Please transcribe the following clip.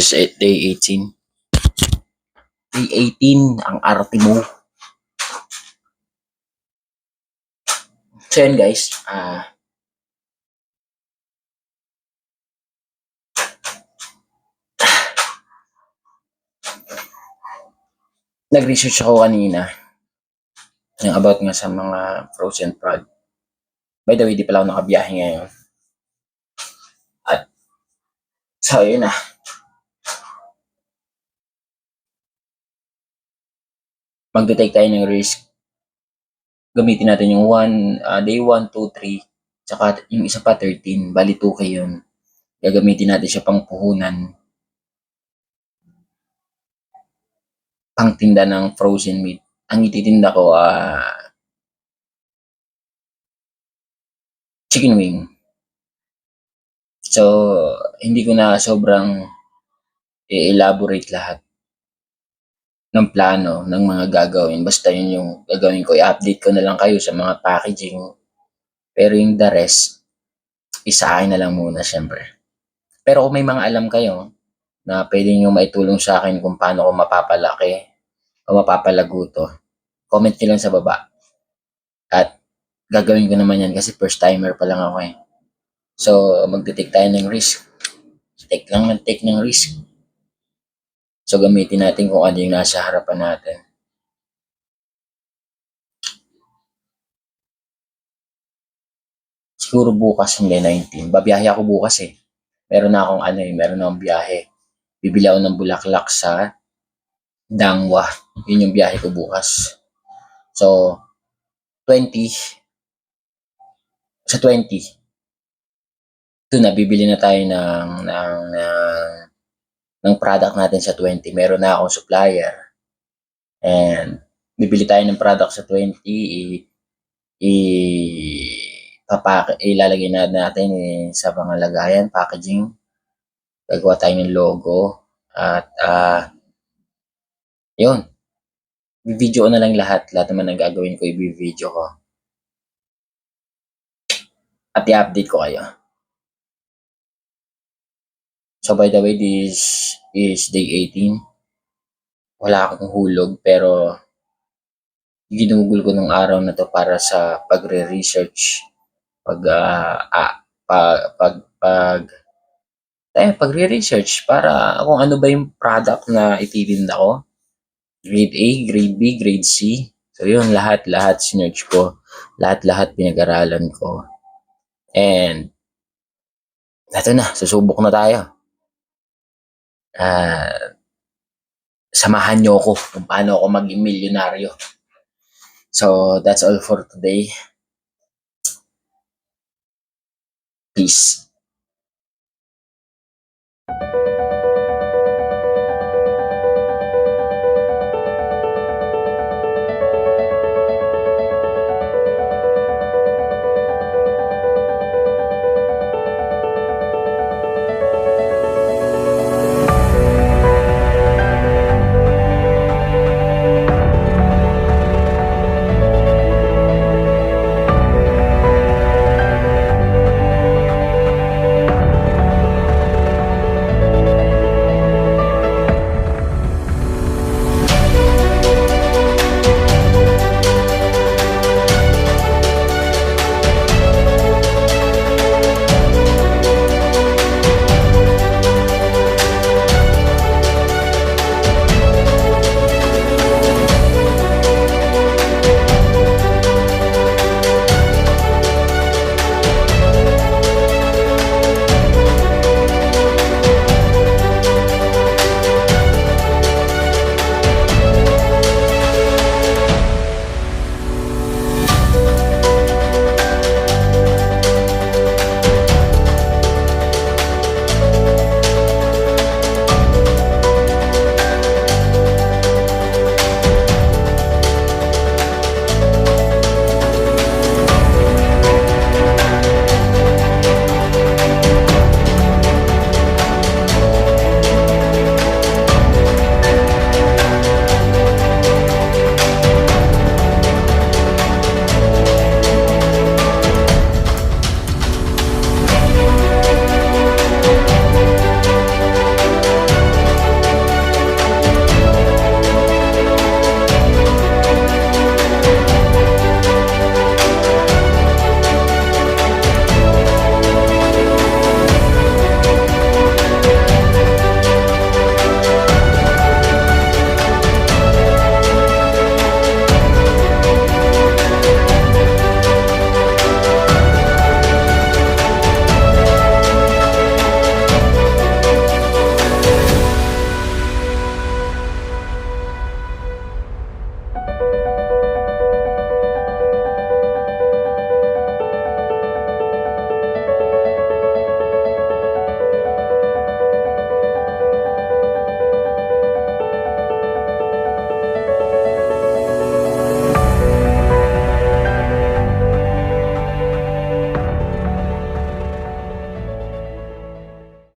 Is day 18. Day 18, ang arte mo. So yun guys, ah nag-research ako kanina yung about nga sa mga frozen prod. By the way, di pala ako nakabiyahe ngayon. At so yun na. Magte-take tayo ng risk. Gamitin natin yung one, ah, day 1, 2, 3, tsaka yung isa pa 13, bali 2K yun. Gagamitin natin siya pang puhunan. Pang tinda ng frozen meat. Ang ititinda ko, ah, chicken wing. So, hindi ko na sobrang i-elaborate lahat ng plano ng mga gagawin. Basta yun yung gagawin ko. I-update ko na lang kayo sa mga packaging. Pero yung the rest, isa akin na lang muna syempre. Pero kung may mga alam kayo na pwede nyo maitulong sa akin kung paano ko mapapalaki o mapapalago to, comment nyo lang sa baba. At gagawin ko naman yan kasi first timer pa lang ako eh. So, magte-take tayo ng risk. Take lang ng take ng risk. So, gamitin natin kung ano yung nasa harapan natin. Siguro bukas hindi 19. Babiyahe ako bukas eh. Meron na akong ano eh, meron na akong biyahe. Bibili ako ng bulaklak sa Dangwa. Yun yung biyahe ko bukas. So, 20. Sa 20. Doon na, bibili na tayo ng, ng, ng, ng product natin sa 20. Meron na akong supplier. And, bibili tayo ng product sa 20. I, i, papak, ilalagay na natin eh, sa mga lagayan, packaging. Gagawa tayo ng logo. At, ah, yun. Video na lang lahat. Lahat naman ng gagawin ko, i-video ko. At i-update ko kayo. So by the way, this is day 18. Wala akong hulog pero ginugol ko ng araw na to para sa pagre-research, pag ah, ah, pag pag pag eh, pagre-research para kung ano ba yung product na ititinda ko. Grade A, grade B, grade C. So yun, lahat-lahat sinerch ko. Lahat-lahat pinag-aralan ko. And, eto na, susubok na tayo. Ah, samahan nyo ako kung paano ako maging milyonaryo. So, that's all for today. Peace.